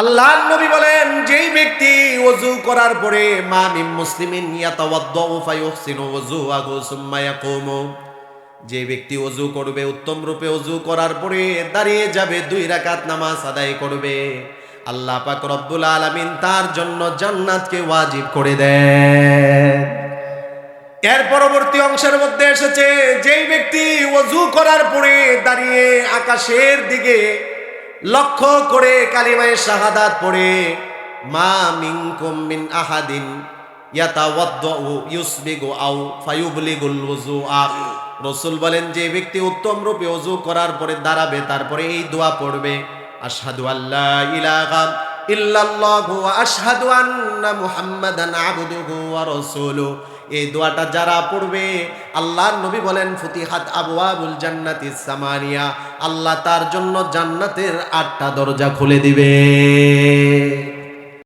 আল্লাহ নবী বলেন, যেই ব্যক্তি ওযু করার পরে মা মিন মুসলিমিন ইয়াতাওয়াদ্দাউ ফায়ুহসিনু ওযুআহু সুম্মা ইয়াকুমু। যে ব্যক্তি ওযু করবে, উত্তম রূপে ওযু করার পরে দাঁড়িয়ে যাবে, দুই রাকাত নামাজ আদায় করবে। আল্লাহ পাক রব্বুল আলামিন তার জন্য জান্নাতকে ওয়াজিব করে দেন। এর পরবর্তী অংশের মধ্যে এসেছে, যেই ব্যক্তি ওযু করার পরে দাঁড়িয়ে আকাশের দিকে লক্ষ্য করে কালিমায় শাহাদাত পড়ে, মা মিং কুমিন আহাদিন রসুল বলেন, যে ব্যক্তি উত্তম রূপে ওযু করার পরে দাঁড়াবে, তারপরে এই দোয়া পড়বে। আসাদু আল্লাহ ইলাহা এই দোয়াটা যারা পড়বে, আল্লাহর নবী বলেন, ফুতিহাত আবওয়াবুল জান্নাতি সামানিয়া। আল্লাহ তার জন্য জান্নাতের আটটা দরজা খুলে দিবে।